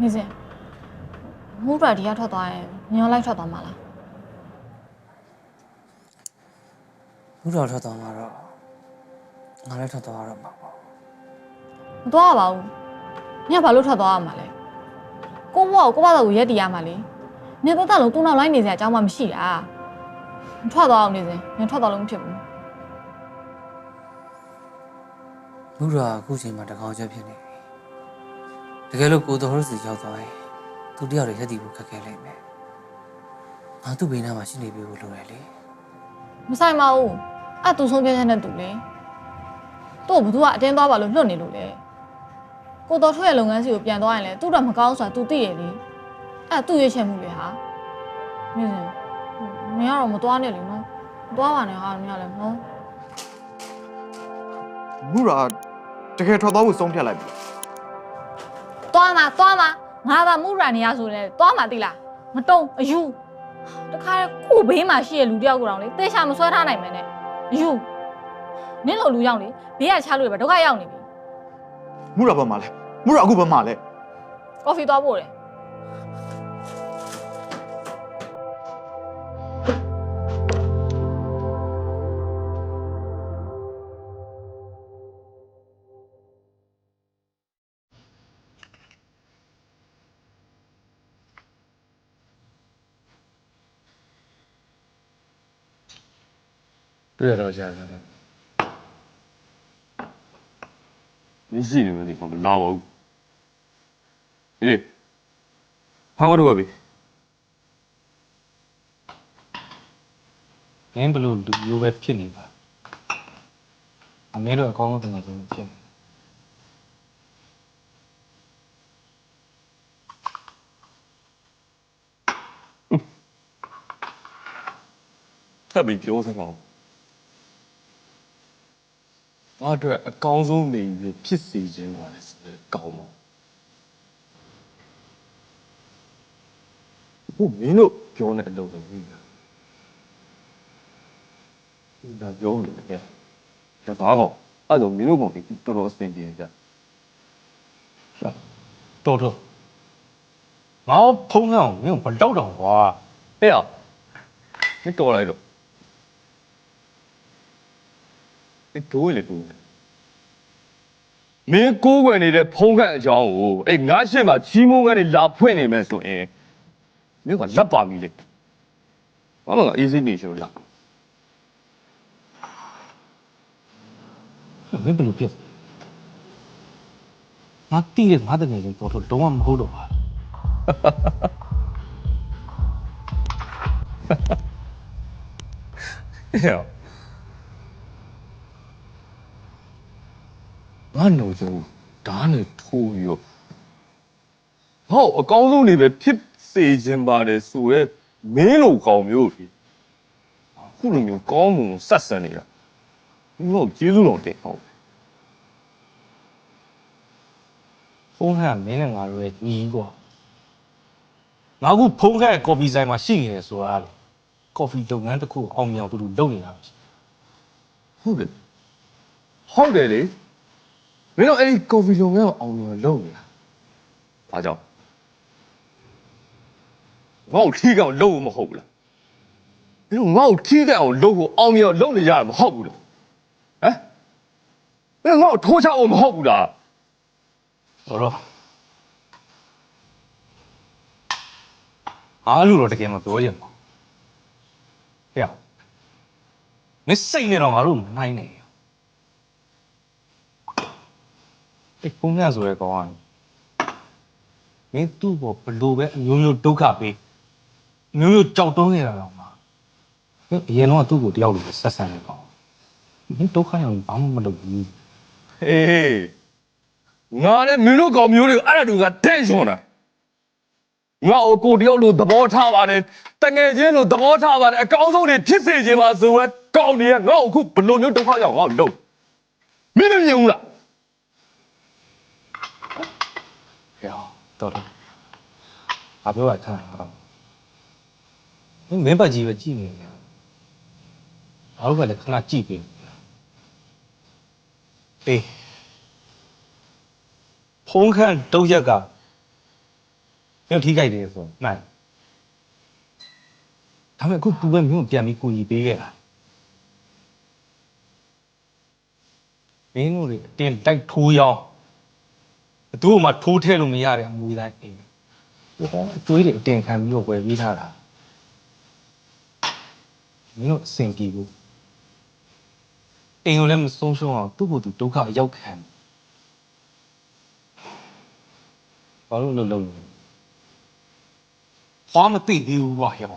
နေစင်မူရာဒီကထွက်သွားရင်ညောလိုက်ထွက်သွားမှာလားဘုရားထွက်သွားမှာတော့ငါလည်းထွက်သွားရတော့မှာပေါ့မသွားရပါဘူးညဘာလို့ထွက်သွားရမှာလဲကိုဘွားကိုကိုဘွားတော့ရက်တီးရမှာလေညတော့တက်လုံးသူ့နောက်လိုက်နေစရာအကြောင်းမှမရှိတာထွက်သွားအောင်နေစင်ညထွက်သွားလို့မဖြစ်ဘူးဘုရားအခုချိန်မှာတကောင်ချက်ဖြစ်နေပြီ တကယ်လို့ကိုတော်ရစီရောက်သွားရင်သူတယောက်တည်းရက်တည်ဖို့ခက်ခဲလိမ့်မယ်ငါသူ့ဘေးနားမှာရှိနေပြီလို့လိုတယ်လေမဆိုင်ပါဘူးအဲ့သူဆုံးဖြတ်ချက်နဲ့တူလေသူ့ဘသူကအတင်းသွားပါလို့လွတ်နေလို့လေကိုတော်ထွက်ရဲ့လုပ်ငန်းစီကိုပြန်သွားရင်လေသူ့တော့မကောင်းဆိုတာ तू သိရလေအဲ့သူ့ရွေးချယ်မှုလေဟာနေစင်မင်းကတော့မသွားနဲ့လေနော်မသွားပါနဲ့ဟာမင်းကလည်းနော်မူရာတကယ်ထွက်သွားဖို့ဆုံးဖြတ်လိုက်ပြီ သွားမှာသွားမှာငါသာမူရန်နေရဆိုလဲသွားမှာတိလားမတုံးအယူတခါကိုဘေးမှာရှိတဲ့လူတယောက်ကိုတောင်လေတေချာမဆွဲထားနိုင်မယ်နဲ့အယူနင်းလိုလူရောက်လေဘေးကချလို့ပဲဒုက္ခရောက်နေပြီမူရာဘာမှလဲမူရာအခုဘာမှလဲကော်ဖီသွားဖို့လေ တွေ့ရတော့ကြာတယ်မင်းရှိနေမသိဘူးမလာပါဘူးအေးဟာကတော့ပြီမင်းဘလို့လူမျိုးပဲဖြစ်နေပါအမေတို့အကောင်းဆုံးတကယ်ဆုံးဖြစ်နေထပ်ပြီးပြောစ မ်းအောင်ငါတို့အကောင်းဆုံးနေပြီဖြစ်စီခြင်းပါလေဆိုတော့ကောင်းပါဘုမင်းတို့ပြောနေတဲ့အလုပ်တွေပြီးတာဒါပြောလို့လေဒါတော့အဲ့တော့မင်းတို့ကောင်ဒီတော်တော်အဆင်ပြေကြတော်တော်ငါဖုံးဆောင်မင်းဘလောက်တောင်ကွာဟဲ့အောင်မင်းတော်လိုက်တော့ ဒီဒိုးလေဒိုးမင်းကိုးကွယ်နေတဲ့ဖုံးခန့်အကြောင်းကိုအဲ့ငါရှင်းမှာချီးမုန်းကနေလာဖွင့်နေမယ်ဆိုရင်မင်းကလက်ပါပြီလေဘာမှမအေးစိနေရှိလို့လားမင်းဘလို့ဖြစ်ငါတီးတဲ့ငါတကယ်ဆုံးတော်တော်လုံးဝမဟုတ်တော့ပါဟဲ့ င်ငါနှုတ်ဆုံးဓာတ်နဲ့ထိုးပြီးတော့ဟောအကောင်းဆုံးနေပဲဖြစ်စေခြင်းပါတယ်ဆိုရဲမင်းလိုကောင်မျိုးကြီးအခုလိုမျိုးကောင်းမှုဆက်ဆံနေတာမင်းတို့ကျေးဇူးတော်တင်ဟုတ်ဖုံးခန့်ကမင်းနဲ့ငါတို့ရဲ့ညီကွာငါအခုဖုံးခန့်ရဲ့ကော်ဖီဆိုင်မှာရှိနေတယ်ဆိုတာလေကော်ဖီလုပ်ငန်းတစ်ခုအောင်မြင်အောင်တူတူလုပ်နေတာပဲဟုတ်တယ်ဟုတ်တယ်လေ မင်းတို့အဲ့ဒီကော်ဖီလုပ်ငန်းကိုအောင်မြင်လုပ်နေတာဘာကြောင့်ငါ့ကိုထီးကောင်လုပ်ဖို့မဟုတ်ဘူးလားမင်းတို့ငါ့ကိုထီးကောင်လုပ်ဖို့အောင်မြင်အောင်လုပ်နေကြတာမဟုတ်ဘူးလားဟမ်မင်းတို့ငါ့ကိုထိုးချအောင်မဟုတ်ဘူးလားတော်တော့အားလို့တော့တကယ်မပြောချင်ပါဘူးဟဲ့မင်းစိတ်နဲ့တော့ငါတို့မနိုင်နဲ့ အဲ့ဖုန်းကဆိုရဲကောင်းရတယ်မင်းသူ့ဘောဘလို့ပဲအမျိုးမျိုးဒုက္ခပေးအမျိုးမျိုးကြောက်တုံးနေတာတော့မှာမင်းအရင်တော့သူ့ကိုတယောက်လိုပဲဆက်ဆံနေကောင်းမင်းဒုက္ခရောက်ရင်ဘာမှမလုပ်ဘူးဟေးငါလည်းမင်းတို့ကောင်မျိုးတွေကိုအဲ့ဒါတူကတဲ့ရွန်တာငါ့ကိုကိုတယောက်လိုသဘောထားပါတယ်တငယ်ချင်းလိုသဘောထားပါတယ်အကောင်းဆုံးနေဖြစ်စေခြင်းပါဆိုရဲကောင်းနေရငါ့ကိုအခုဘလို့မျိုးဒုက္ခရောက်ငါ့ကိုလုံးမင်းမမြင်ဘူးလား ဟဲ့တော်တယ်ဘာပြောရထားတာမင်းမင်းပတ်ကြီးပဲကြည့်နေတယ်ဘာလို့ကလည်းခဏကြည့်ပြီအေးဖုန်းခန့်တုံးရက်ကမင်းထိခိုက်တယ်ဆိုမှန်ဒါပေမဲ့အခုသူပဲမင်းကိုပြန်ပြီးကိုကြီးပေးခဲ့တာမင်းတို့တွေအတင်းတိုက်ထိုးရောင်း ဘသူ့မှထိုးထဲလို့မရတဲ့အမွေတိုင်းအိမ်ဒီကောင်အကျွေးတွေအတင်ခံပြီးတော့ဝယ်ပြီးထားတာမင်းတို့အဆင်ပြေဘူးအိမ်ကိုလည်းမဆုံးရှုံးအောင်သူ့ကိုယ်သူဒုက္ခရောက်ခံဘာလို့လုံးလုံးလဲဘာမသိသေးဘူးကွာရော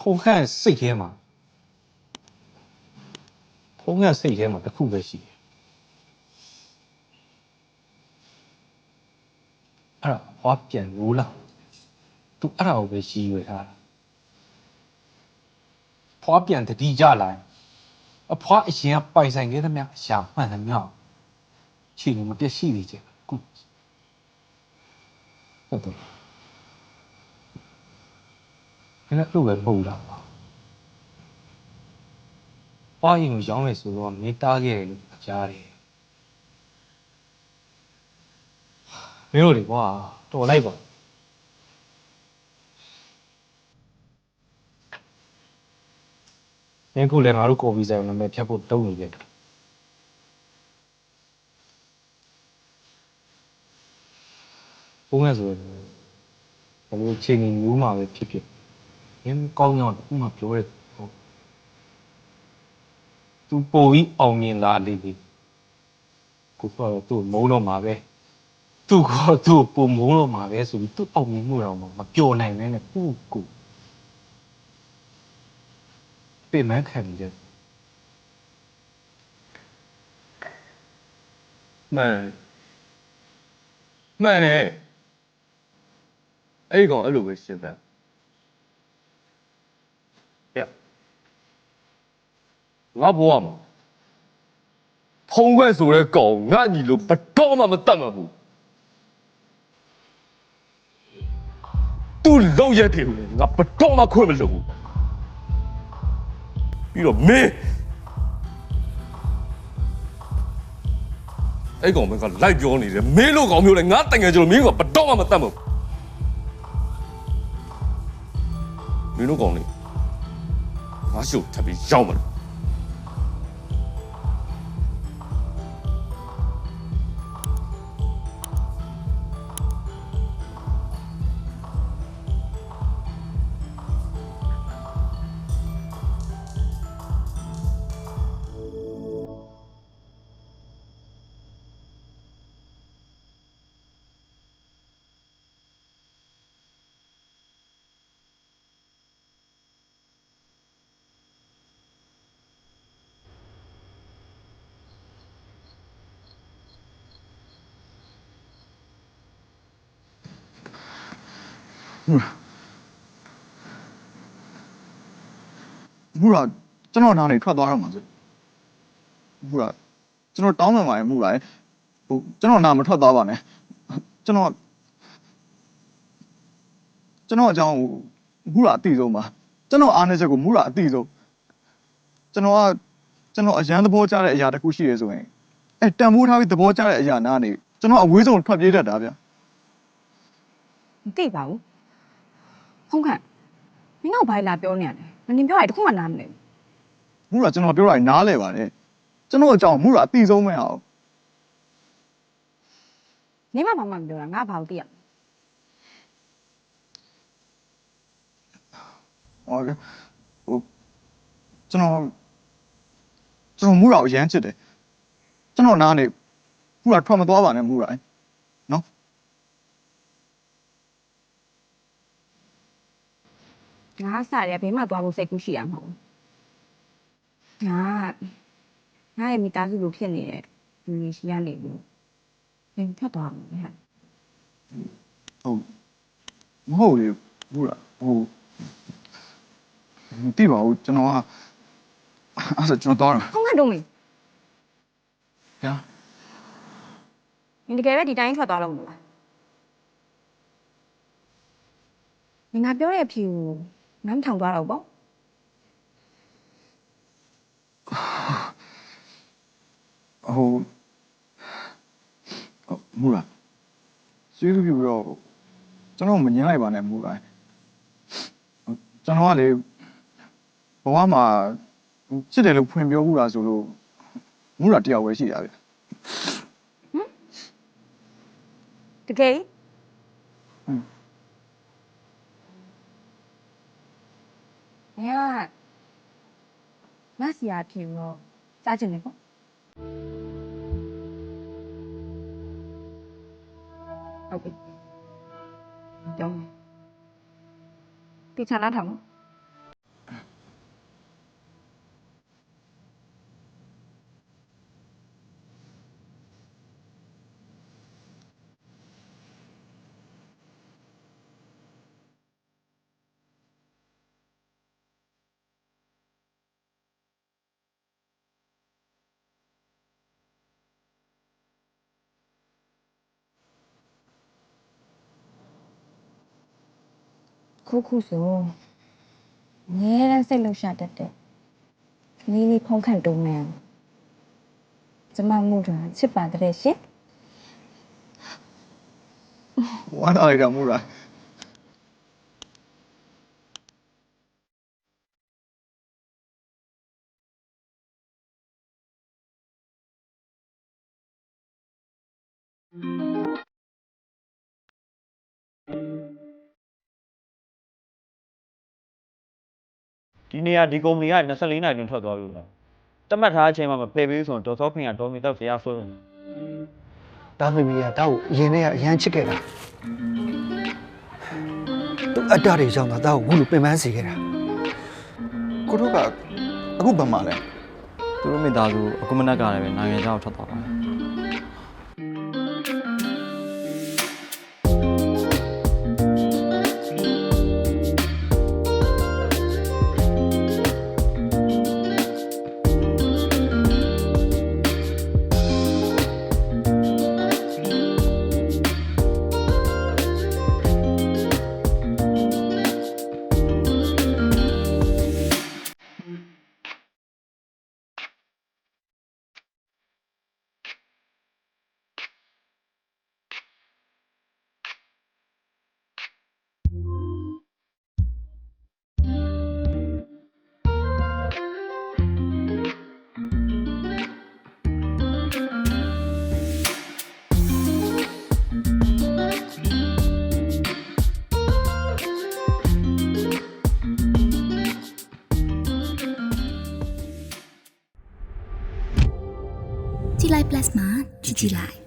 ဖုန်ခန့်စိတ်ထဲမှာဖုန်ခန့်စိတ်ထဲမှာတစ်ခုပဲရှိတယ် အဲ့ဒါ ဟွာပြန်လို့လား तू အဲ့ဒါကိုပဲရှိရွယ်ထားတာဖွာပြန်တတိကြလာရင်အဖွာအရင်ကပိုင်ဆိုင်ခဲ့သမျှအရှာမှန်သမျှချီလို့မပြည့်ရှိသေးချင်ကုဟုတ်တော့ခဏလို့ပဲပုံလာပါဖွာရင်ကိုရောင်းမယ်ဆိုတော့မေးတားခဲ့တယ်လို့ကြားတယ်မင်းတို့တွေကွာ တော်လိုက်ပါမင်းခုလည်းငါတို့ကော်ဖီဆိုင်ကိုနာမည်ဖြတ်ဖို့တုံးနေတယ်ဘုံငယ်ဆိုရင်ဘယ်လိုချိန်ကြီးမျိုးမှာပဲဖြစ်ဖြစ်မင်းကောင်းရောက်ဥမာပြောရဲဟုတ်သူပိုပြီးအောင်မြင်လာလေလေကိုကတော့သူ့မုန်းတော့မှာပဲ သူ့ကောသူ့ပုံမုန်းတော့မှာပဲဆိုပြီးသူ့အောင်မြင်မှုတော့မပျော်နိုင်ပဲနဲ့ကိုယ့်ကိုယ်ပြင်မှန်းခံနေတယ်မှန်မှန်တယ်အဲ့ဒီကောင်အဲ့လိုပဲရှင်းတယ်ဟဲ့ငါဘွားမှာဖုံးခွဲဆိုတဲ့ကောင်ငါညီလို့ဘတော်မှမတတ်မှာဘူး သူ့လောက်ရက်တယ်ငါဘတော်မှခွင့်မလို့ဘူးပြီးတော့မင်းအဲ့ကောင်မင်းကလိုက်ပြောနေတယ်မင်းလိုကောင်မျိုးလဲငါတငယ်ကြလို့မင်းကဘတော်မှမတတ်မှာဘူးမင်းတို့ကောင်လေးငါရှုပ်ထပ်ပြီးရောက်မလား မူရာကျွန်တော်နားနေထွက်သွားတော့မှာစို့မူရာကျွန်တော်တောင်းပန်ပါရဲ့မူရာရဲ့ဟိုကျွန်တော်နားမထွက်သွားပါနဲ့ကျွန်တော်ကျွန်တော်အကြောင်းကိုမူရာအတိဆုံးပါကျွန်တော်အားနေချက်ကိုမူရာအတိဆုံးကျွန်တော်ကကျွန်တော်အရန်သဘောကျတဲ့အရာတစ်ခုရှိရဲဆိုရင်အဲတန်ဖိုးထားပြီးသဘောကျတဲ့အရာနားနေကျွန်တော်အဝေးဆုံးထွက်ပြေးတတ်တာဗျမသိပါဘူး ဟုတ်ကဲ့မင်းတို့ဘာလာပြောနေရလဲမင်းပြောရတခုမှနားမလဲဘူးမူရာကျွန်တော်ပြောတာနားလဲပါနဲ့ကျွန်တော်အကြောင်းမူရာအတိဆုံးပဲအောင်နေမဘာမှမပြောတာငါဘာလို့သိရမလဲဟောဟိုကျွန်တော်ကျွန်တော်မူရာကိုအရန်ချစ်တယ်ကျွန်တော်နားနေမူရာထွက်မသွားပါနဲ့မူရာ ငါကစတယ်ဘေးမှာသွားဖို့စိတ်ကူးရှိရမှာမဟုတ်ဘူးငါကငါရဲ့မိသားစုလိုဖြစ်နေတဲ့လူကြီးရှိရနေဘူးဘယ်ထွက်သွားမှာလဲဟာဟုတ်မဟုတ်လေမူရာဟိုမသိပါဘူးကျွန်တော်ကအဲ့ဒါကျွန်တော်တော့ဖုန်းကတော့မေးဗျာနင်တကယ်ပဲဒီတိုင်းထွက်သွားလို့မလားနင်ငါပြောတဲ့အဖြေကို နမ်းထောင်သွားတော့ပေါ့ဟိုဟိုမူရာဆွေးပြပြပြီးတော့ကျွန်တော်မငြင်းလိုက်ပါနဲ့မူရာဟိုကျွန်တော်ကလေဘဝမှာချစ်တယ်လို့ဖွင့်ပြောဘူးလားဆိုလို့မူရာတယောက်ပဲရှိတာဗျတကယ်ဟွ န်း။ညာမဆီယာဖြစ်တော့စားချင်တယ်ပေါ့။ဟုတ်ပြီ။ကြောင်း။တိချာလာထောင် ခုခုဆိုငဲတန်းစိတ်လှုပ်ရှားတတ်တယ်ကလေးလေးဖုံးခန့်တုံးနေကျမမှုတာချစ်ပါတဲ့ရှင် ဝမ်းသာလိုက်တာမူရာ ဒီနေရာဒီကုမ္ပဏီက24နိုင်တွင်ထွက်သွားပြီလားတတ်မှတ်ထားအချိန်မှာမဖယ်ပေးဆိုရင်ဒေါ်စောခင်ကဒေါ်မီတော့တရားဆွဲတယ်တာသမီးကတောက်ကိုအရင်တည်းကအရန်ချစ်ခဲ့တာသူအတ္တတွေကြောင့်သာတောက်ကိုအခုလိုပင်ပန်းစေခဲ့တာကိုတို့ကအခုဘာမှလဲသူတို့မိသားစုအကုမနက်ကလည်းပဲနိုင်ငံခြားကိုထွက်သွားပါတယ် ကြည်လို